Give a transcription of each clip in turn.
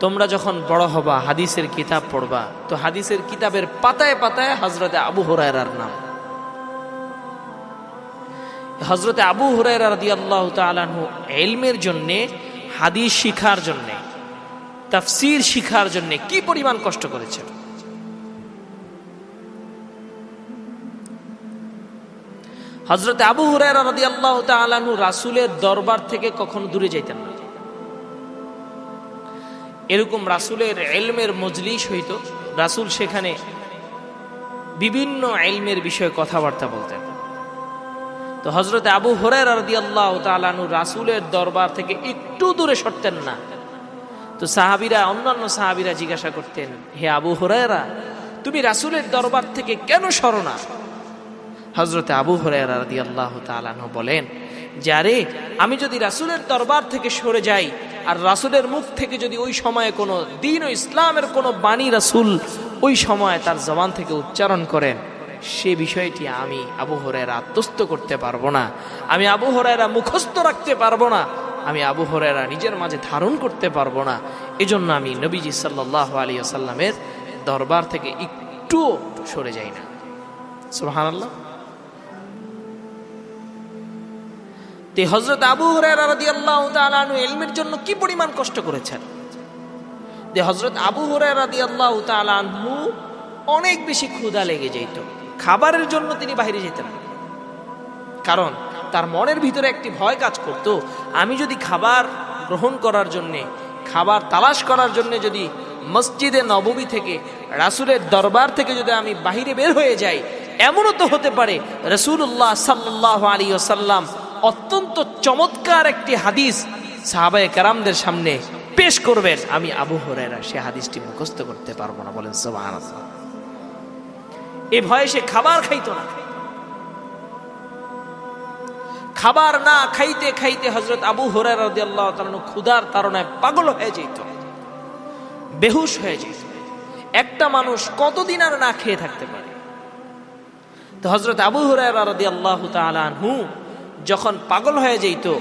তোমরা যখন বড় হবা, হাদিসের কিতাব পড়বা, তো হাদিসের কিতাবের পাতায় পাতায় হজরতে আবু হুরায়রার নাম। হজরতে আবু হুরায়রা রাদিয়াল্লাহু তাআলাহু এলমের জন্যে, হাদিস শিখার জন্যে, তাফসির শিখার জন্যে কি পরিমাণ কষ্ট করেছেন? হজরত আবু হুরায়রা রাদিয়াল্লাহু তাআলাহু রাসুলের দরবার থেকে কখনো দূরে যাইতেন না। এরকম রাসূলের এলমের মজলিস হইতো। রাসূল সেখানে বিভিন্ন এলমের বিষয়ে কথাবার্তা বলতেন। তো হজরত আবু হুরায়রা রাদিয়াল্লাহু তাআলাহু রাসূলের দরবার থেকে একটু দূরে সরতেন না। তো সাহাবীরা, অন্যান্য সাহাবীরা জিজ্ঞাসা করতেন, হে আবু হুরায়রা, তুমি রাসূলের দরবার থেকে কেন সরো না? হজরতে আবু হরাইরা রাদিয়াল্লাহু তাআলাহু বলেন, যে আরে, আমি যদি রাসূলের দরবার থেকে সরে যাই আর রাসূলের মুখ থেকে যদি ওই সময়ে কোনো দিন ও ইসলামের কোনো বাণী রাসুল ওই সময় তার জবান থেকে উচ্চারণ করেন, সে বিষয়টি আমি আবু হরাইরা আত্মস্থ করতে পারব না। আমি আবু হরাইরা মুখস্থ রাখতে পারব না। আমি আবু হরাইরা নিজের মাঝে ধারণ করতে পারব না। এজন্য আমি নবীজি সাল্লাল্লাহু আলাইহি ওয়াসাল্লামের দরবার থেকে একটুও সরে যাই না। সুবহানাল্লাহ। তে হজরত আবু তাআলা আনহু ইলমের জন্য কি পরিমাণ কষ্ট করেছেন? যে হজরত আবু তাআলা আনহু অনেক বেশি ক্ষুধা লেগে যেত। খাবারের জন্য তিনি বাইরে যেতেন কারণ তার মনের ভিতরে একটি ভয় কাজ করত, আমি যদি খাবার গ্রহণ করার জন্যে, খাবার তালাশ করার জন্য যদি মসজিদে নবমী থেকে, রাসূলের দরবার থেকে যদি আমি বাহিরে বের হয়ে যাই, এমনও তো হতে পারে রসুল্লাহ সাল্লাহ আলী ওসাল্লাম অত্যন্ত চমৎকার একটি হাদিস সাহাবায়ে কারামদের সামনে পেশ করবেন। আমি আবু হরাইরা সে হাদিসটি মুখস্থ করতে পারব না, বলেন সুবহানাল্লাহ। এ ভয়ে সে খাবার খাইতো না। খাবার না খাইতে খাইতে হজরত আবু রাদিয়াল্লাহু ক্ষুধার তাড়নায় পাগল হয়ে যেত, বেহুশ হয়ে যেত। একটা মানুষ কতদিন আর না খেয়ে থাকতে পারে? তো হজরত আবু রাদিয়াল্লাহু তাআলা আনহু যখন পাগল হয়ে যেত,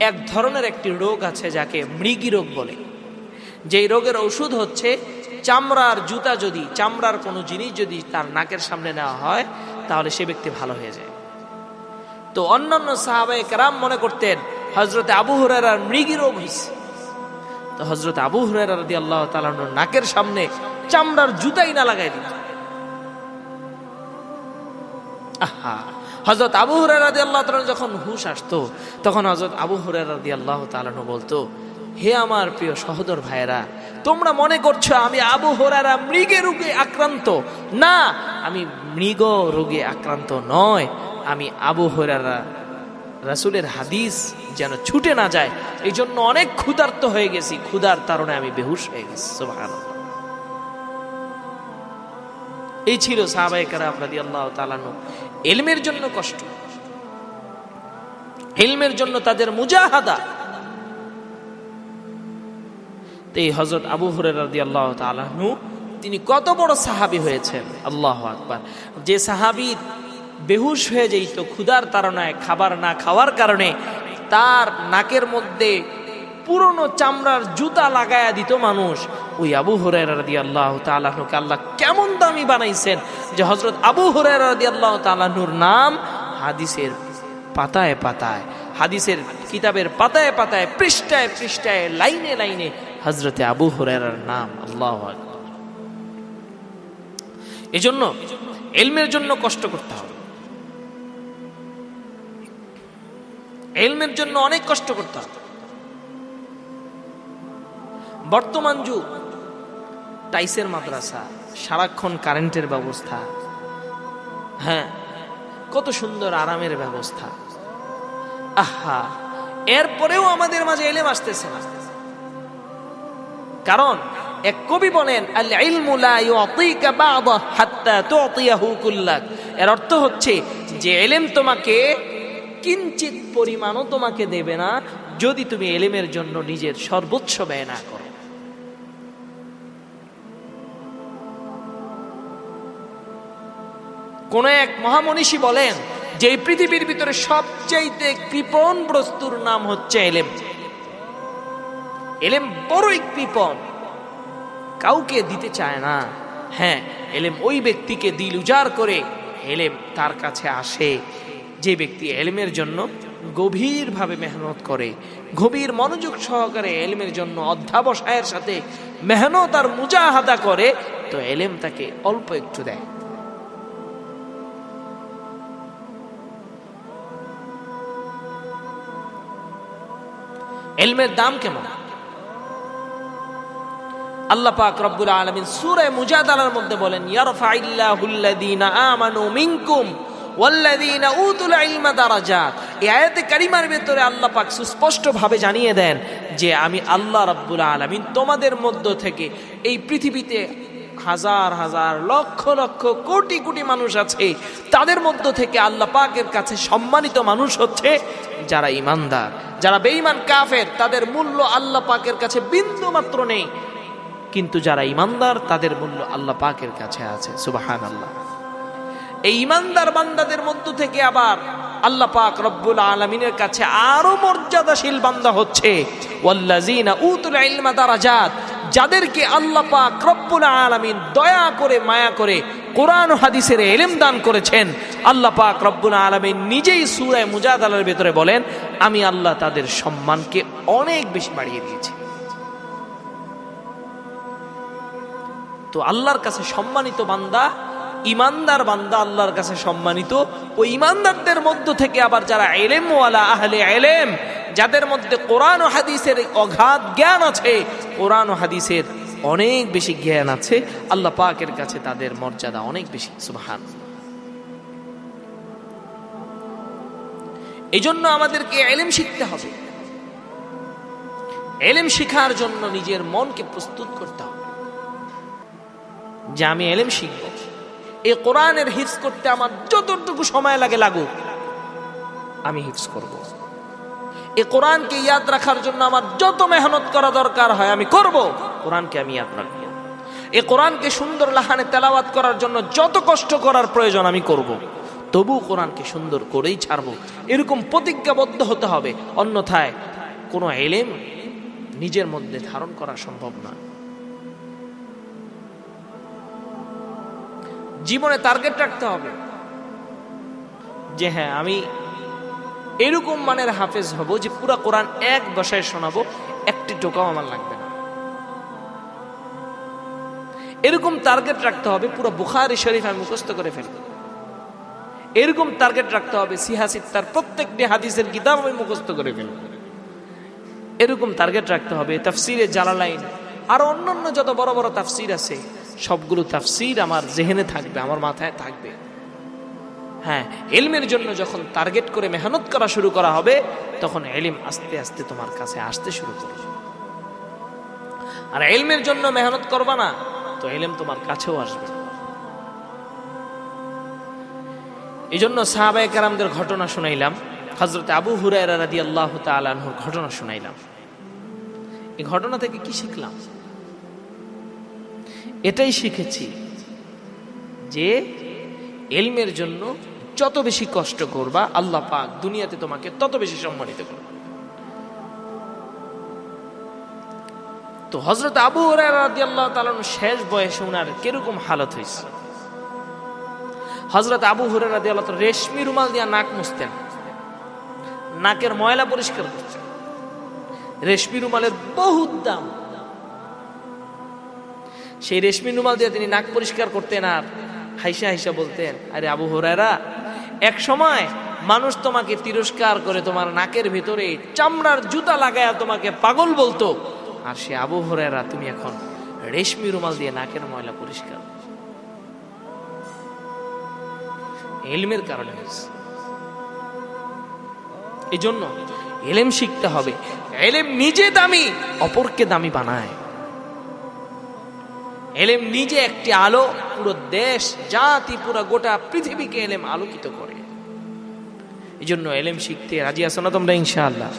এক ধরনের একটি রোগ আছে যাকে মৃগী রোগ বলে। যেই রোগের ওষুধ হচ্ছে, চামড়ার জুতা যদি, চামড়ার কোনো জিনিস যদি তার নাকের সামনে নেওয়া হয়, তাহলে সে ব্যক্তি ভালো হয়ে যায়। তো অন্যান্য সাহাবায়ে কেরাম মনে করতেন হজরতে আবু হুরায়রার মৃগী রোগ হয়েছে তো হজরত আবু হুরায়রা রাদিয়াল্লাহু আল্লাহ আনহুর নাকের সামনে চামড়ার জুতাই না লাগাই দিত। আহা! হজরত আবু হুরায়রা রাদিয়াল্লাহু তাআলা যখন হুশ আসতো, তখন হজরত আবু হুরায়রা রাদিয়াল্লাহু তাআলা বলতো, হে আমার প্রিয় সহোদর ভাইয়েরা, তোমরা মনে করছ আমি আবু হুরায়রা মৃগে রোগে আক্রান্ত? না, আমি মৃগ রোগে আক্রান্ত নয়। আমি আবু হুরায়রা রাসূলের হাদিস যেন ছুটে না যায় এই জন্য অনেক ক্ষুধার্ত হয়ে গেছি। ক্ষুধার তারণে আমি বেহুশ হয়ে গেছি। সুবহানাল্লাহ। এই ছিল সাহাবায়ে কারাম রাদিয়াল্লাহু তাআলা এলমের জন্য কষ্ট। এলমের জন্য তাদের মুজাহাদা। এই হজরত আবু হুরায়রা রাদিয়াল্লাহু তাআলা আনহু, তিনি কত বড় সাহাবী হয়েছেন। আল্লাহ আকবার। যে সাহাবি বেহুশ হয়ে যেত, ক্ষুধার তাড়নায় খাবার না খাওয়ার কারণে তার নাকের মধ্যে পুরনো চামড়ার জুতা লাগায়া দিত মানুষ। ওই আবু হুরায়রা রাদিয়াল্লাহু তাআলাকে আল্লাহ কেমন দামি বানাইছেন যে হজরত আবু হুরায়রা রাদিয়াল্লাহু তাআলার নাম হাদিসের পাতায় পাতায়, হাদিসের কিতাবের পাতায় পাতায়, পৃষ্ঠায় পৃষ্ঠায়, লাইনে লাইনে হজরতে আবু হুরায়রার নাম, আল্লাহ এজন্য এলমের জন্য কষ্ট করতে হবে। এলমের জন্য অনেক কষ্ট করতে হবে। বর্তমান যুগ, টাইসের মাদ্রাসা, সারাক্ষণ কারেন্টের ব্যবস্থা। হ্যাঁ কত সুন্দর আরামের ব্যবস্থা। আহা এরপরেও আমাদের মাঝে এলেম আসতেছে না। কারণ, এক কবি বলেন এর অর্থ হচ্ছে, যে এলেম তোমাকে কিঞ্চিত পরিমাণও তোমাকে দেবে না, যদি তুমি এলেমের জন্য নিজের সর্বোচ্চ ব্যয় না করো। কোন এক মহামনীষী বলেন যে এই পৃথিবীর ভিতরে সবচাইতে কৃপণ বস্তুর নাম হচ্ছে এলেম। এলেম বড়ই কৃপণ। কাউকে দিতে চায় না। হ্যাঁ এলেম ওই ব্যক্তিকে দিল উজাড় করে এলেম তার কাছে আসে। যে ব্যক্তি এলেমের জন্য গভীরভাবে মেহনত করে, গভীর মনোযোগ সহকারে এলেমের জন্য অধ্যাবসায়ের সাথে মেহনত আর মুজাহাদা করে, তো এলেম তাকে অল্প একটু দেয়। এলমের দাম কেমন? আল্লাহ পাক রব্বুল আলামিন সূরা মুজাদালার মধ্যে বলেন, ইয়ারফাইল্লাহুল্লাযীনা আমানু মিনকুম ওয়াল্লাযীনা উতুল ইলমা দারাজাত। এই আয়াতে কারিমার ভিতরে আল্লাহ পাক সুস্পষ্ট জানিয়ে দেন যে, আমি আল্লাহ রাব্বুল আলামিন তোমাদের মধ্য থেকে এই পৃথিবীতে হাজার হাজার, লক্ষ লক্ষ, কোটি কোটি মানুষ আছে। তাদের মধ্য থেকে আল্লাহ পাকের কাছে সম্মানিত মানুষ হচ্ছে যারা ইমানদার। যারা বেঈমান কাফের, তাদের মূল্য আল্লাহ পাকের কাছে বিন্দু মাত্র নেই। কিন্তু যারা ইমানদার তাদের মূল্য আল্লাহ পাকের কাছে আছে। সুবাহান আল্লাহ এই ইমানদার বান্দাদের মধ্য থেকে আবার আল্লাহ পাক রব্বুল আলমিনের কাছে আরও মর্যাদাশীল বান্দা হচ্ছে। যাদেরকে আল্লাহ পাক রব্বুল আলামিন দয়া করে, মায়া করে কোরআন হাদিসের এলেম দান করেছেন। আল্লাহ পাক রব্বুল আলামিন নিজেই সূরা মুজাদালার ভেতরে বলেন, আমি আল্লাহ তাদের সম্মানকে অনেক বেশি বাড়িয়ে দিয়েছি। তো আল্লাহর কাছে সম্মানিত বান্দা, ইমানদার বান্দা আল্লাহর কাছে সম্মানিত। ও ইমানদারদের মধ্য থেকে আবার যারা এলেমওয়ালা আহলে এলেম, যাদের মধ্যে কোরআন হাদিসের অগাধ জ্ঞান আছে, কোরআন হাদিসের অনেক বেশি জ্ঞান আছে। আল্লাহ পাকের কাছে তাদের মর্যাদা অনেক বেশি। সুবহান। এই জন্য আমাদেরকে এলেম শিখতে হবে। এলেম শিখার জন্য নিজের মনকে প্রস্তুত করতে হবে। যে আমি এলেম শিখব। এই কোরআনের হিফজ করতে আমার যতটুকু সময় লাগে লাগুক, আমি হিফজ করব। এই কোরআনকে ইয়াদ রাখার জন্য আমার যত মেহনত করা দরকার হয় আমি করব। কোরআনকে আমি রাখব এই কোরআনকে সুন্দর লাহানে তেলাওয়াত করার জন্য যত কষ্ট করার প্রয়োজন আমি করব। তবু কোরআনকে সুন্দর করেই ছাড়বো। এরকম প্রতিজ্ঞাবদ্ধ হতে হবে, অন্যথায় কোনো এলেম নিজের মধ্যে ধারণ করা সম্ভব নয় জীবনে টার্গেট রাখতে হবে যে হ্যাঁ আমি এরকম মানের হাফেজ হব যে পুরা কোরআন এক বসায় শোনাবো, একটি টোকাও আমার লাগবে না। এরকম টার্গেট রাখতে হবে, পুরো বুখারি শরীফ আমি মুখস্থ করে ফেলব এরকম টার্গেট রাখতে হবে সিহাসিদ তার প্রত্যেকটি হাদিসের কিতাব আমি মুখস্থ করে ফেলব এরকম টার্গেট রাখতে হবে, তাফসিরে জালালাইন, আর অন্যান্য যত বড় বড় তাফসির আছে, সবগুলো তাফসির আমার জেহেনে থাকবে, আমার মাথায় থাকবে। হ্যাঁ এলমের জন্য যখন টার্গেট করে মেহনত করা শুরু করা হবে, তখন এলিম আস্তে আস্তে তোমার কাছে আসতে শুরু করবে। আর এলমের জন্য মেহনত করবা না তো এলেম তোমার কাছেও আসবে। এই জন্য সাহাবায় কারামদের ঘটনা শুনাইলাম। হজরত আবু হুরায়রা রাদি আল্লাহ তালাহুর ঘটনা শুনাইলাম। এই ঘটনা থেকে কি শিখলাম? এটাই শিখেছি যে এলমের জন্য যত বেশি কষ্ট করবা, আল্লাহ পাক দুনিয়াতে তোমাকে তত বেশি সম্মানিত করবে। তো হজরত আবু রাদি আল্লাহ তালন শেষ বয়সে ওনার কীরকম হালত হয়েছে? হজরত আবু হুরে রাদি আল্লাহ রেশমি রুমাল দিয়া নাক মুছতেন। নাকের ময়লা পরিষ্কার করতেন। রেশমি রুমালের বহুত দাম। সেই রেশমি রুমাল দিয়ে তিনি নাক পরিষ্কার করতেন আর হাইসা হাইসা বলতেন, আরে আবু হরাইরা এক সময় মানুষ তোমাকে তিরস্কার করে তোমার নাকের ভিতরে চামড়ার জুতা লাগায়া তোমাকে পাগল বলতো। আর সে আবু হরাইরা তুমি এখন রেশমি রুমাল দিয়ে নাকের ময়লা পরিষ্কার। এলমের কারণে হয়েছে। এই জন্য এলেম শিখতে হবে। এলেম নিজে দামি, অপরকে দামি বানায়। এলেম নিজে একটি আলো, পুরো দেশ, জাতি, পুরো গোটা পৃথিবীকে এলেম আলোকিত করে। এই জন্য এলেম শিখতে রাজি আছো না তোমরা, ইনশাআল্লাহ?